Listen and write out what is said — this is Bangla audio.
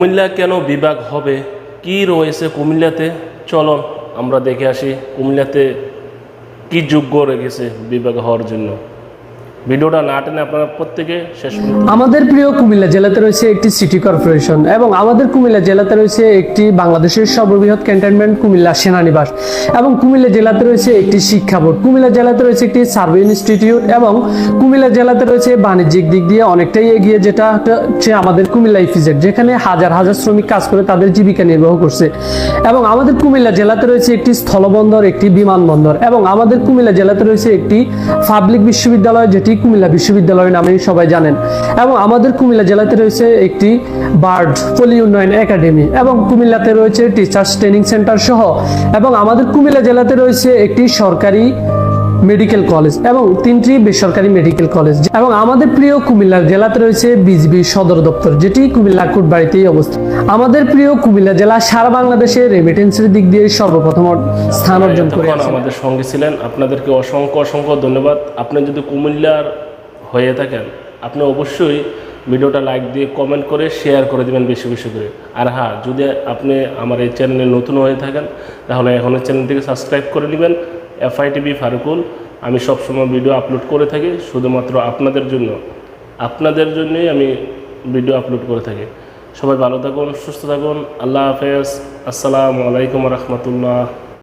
কুমিল্লা কেন বিভাগ হবে? কি রয়েছে কুমিল্লাতে? চলো আমরা দেখে আসি কুমিল্লাতে কি যোগ্য রেখেছে বিভাগ হওয়ার জন্য। ভিডিওটা না টেনে আপনারা প্রত্যেকে শেষ আমাদের প্রিয় কুমিল্লা জেলাতে রয়েছে একটি সিটি কর্পোরেশন এবং আমাদের কুমিল্লা জেলাতে রয়েছে একটি বাংলাদেশের সর্ববৃহৎ ক্যান্টনমেন্ট কুমিল্লা সেনানিবাস এবং কুমিল্লা জেলাতে রয়েছে একটি শিক্ষা বোর্ড। কুমিল্লা জেলাতে রয়েছে একটি সার্ভে ইনস্টিটিউট এবং কুমিল্লা জেলাতে রয়েছে বাণিজ্যিক দিক দিয়ে অনেকটাই এগিয়ে যেটা হচ্ছে আমাদের কুমিল্লা ইফিজেড যেখানে হাজার হাজার শ্রমিক কাজ করে তাদের জীবিকা নির্বাহ করছে। এবং আমাদের কুমিল্লা জেলাতে রয়েছে একটি স্থলবন্দর, একটি বিমানবন্দর এবং আমাদের কুমিল্লা জেলাতে রয়েছে একটি পাবলিক বিশ্ববিদ্যালয় যেটি কুমিল্লা বিশ্ববিদ্যালয়ের নামে সবাই জানেন। এবং আমাদের কুমিল্লা জেলাতে রয়েছে একটি বার্ড পলি উন্নয়ন একাডেমি এবং কুমিল্লাতে রয়েছে টিচার্স ট্রেনিং সেন্টার সহ। এবং আমাদের কুমিল্লা জেলাতে রয়েছে একটি সরকারি মেডিকেল কলেজ এবং তিনটি বেসরকারি মেডিকেল কলেজ। এবং আমাদের প্রিয় কুমিল্লা জেলাতে রয়েছে বিজিবি সদর দপ্তর যেটি কুমিল্লা কুটবাড়িতেই অবস্থিত। আমাদের প্রিয় কুমিল্লা জেলা সারা বাংলাদেশে রেমিটেন্সের দিক দিয়ে সর্বপ্রথম স্থান অর্জন করে আমাদের সঙ্গে ছিলেন আপনাদেরকে অসংখ্য অসংখ্য ধন্যবাদ। আপনি যদি কুমিল্লার হয়ে থাকেন আপনি অবশ্যই ভিডিওটা লাইক দিয়ে কমেন্ট করে শেয়ার করে দিবেন বেশি বেশি করে। আর হ্যাঁ যদি আপনি আমার এই চ্যানেলে নতুন হয়ে থাকেন তাহলে এখন চ্যানেলটিকে সাবস্ক্রাইব করে নেবেন। এফআই টিভি ফারুকুল, আমি সবসময় ভিডিও আপলোড করে থাকি, শুধুমাত্র আপনাদের জন্য। আপনাদের জন্যই আমি ভিডিও আপলোড করে থাকি। সবাই ভালো থাকুন, সুস্থ থাকুন, আল্লাহ হাফেজ, আসসালামু আলাইকুম রহমতুল্লাহ।